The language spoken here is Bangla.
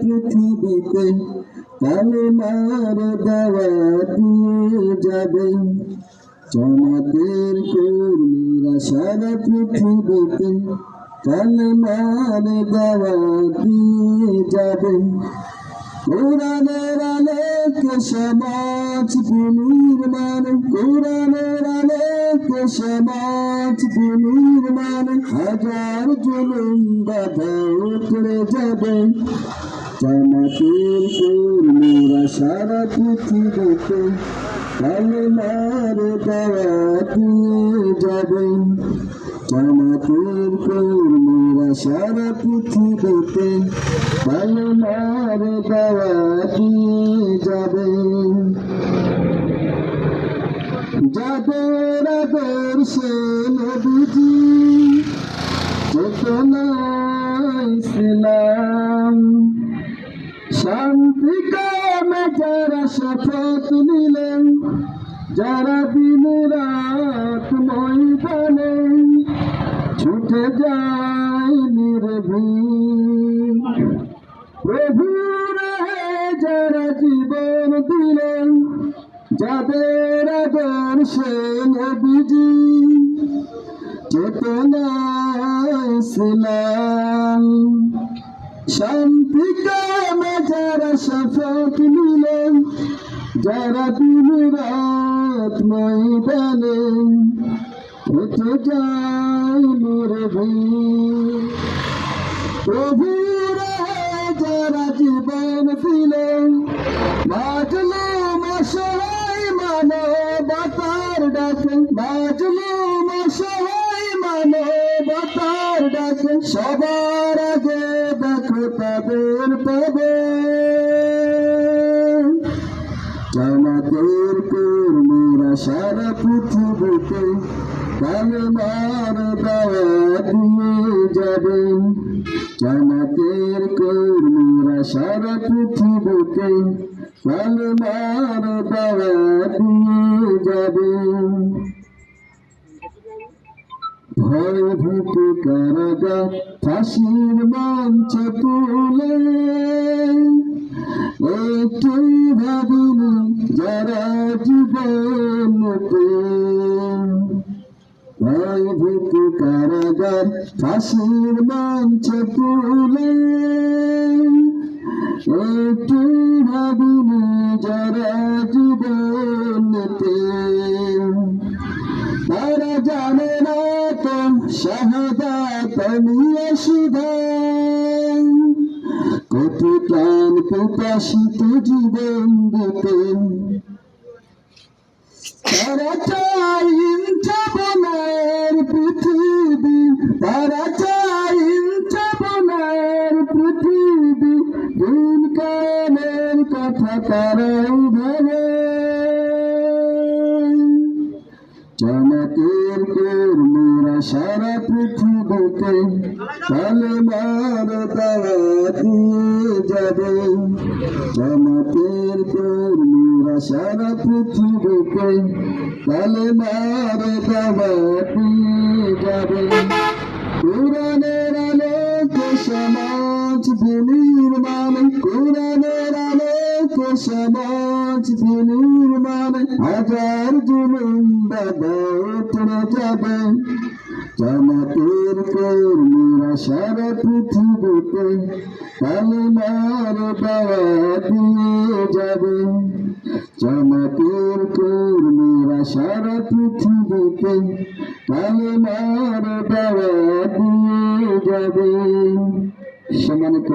পৃথিবীতে কালেমার দাওয়া দিয়ে যাবে। জমাতের কর্মীরা সারা পৃথিবীতে কালেমার দাওয়া দিয়ে যাবে। কোরআনের আলোকে সমাজ বিনির্মাণ, কোরআনের আলোকে সমাজ বিনির্মাণ, হাজার জুলুম বাধা উতরে যাবে। জামাতের কর্মীরা সারা পৃথিবীতে কালেমার দিয়ে যাবে। জামাতের কর্মীরা সারা পৃথিবীতে কালেমার দিয়ে যাবে। যাদের আদর্শে শপথ নিলেন যারা দিন রাত ময়দানে ছুটে যায় নির্ভীক। প্রভুর হে যারা জীবন দিলেন, যাদের আদর্শে নবীজি চেতনা ইসলাম শান্তি কামে যারা শপথ নিলেন যারা দিন রাত ময়দানে হেঁটে যায় নির্ভীক প্রভুর যারা জীবন দিলেন বাজলো মশাই মানবতার ডাকে বাজলো মশাই মানবতার ডাকে। সবার আগে দেখো তাদের পাবে জামাতের কর্মীরা সারা পৃথিবীতে কালেমার দাওয়া দিয়ে যাবে জামাতের কর্মীরা সারা পৃথিবীতে কালেমার দাওয়া দিয়ে যাবে ভয় ভীতি কারাগা ফাঁসির মঞ্চ তুলে, একটু ভাবিনি যারা জীবনতে ভয় ভীতি কারাগার, ফাঁসির মঞ্চ তুলে। একটু ভাবিনি যারা জীবনতে তারা জানে না তো শাহাদাত নিয়ে সুধা। কত প্রাণ প্রকাশিত জীবন দিতেন তারা চাই পৃথিবী তারা চাই ইনসাবনের পৃথিবী, দিন কানের কথা তারাই ভাবে জামাতের কর্মীরা সারা পৃথিবীতে কালেমার দাওয়া দিয়ে যাবে। জামাতের কর্মীরা সারা পৃথিবীতে কালেমার দাওয়া দিয়ে যাবে। কোরআনের আলোকে সমাজ বিনির্মাণ, কোরআনের আলোকে সমাজ বিনির্মাণ, হাজার জুলুম বাবা উতরে যাবে জামাতের কর্মীরা সারা পৃথিবীতে কালিমার দাওয়া দিয়ে যাবে জামাতের কর্মীরা সারা পৃথিবীতে কালিমার দাওয়া দিয়ে যাবে সম্মানিত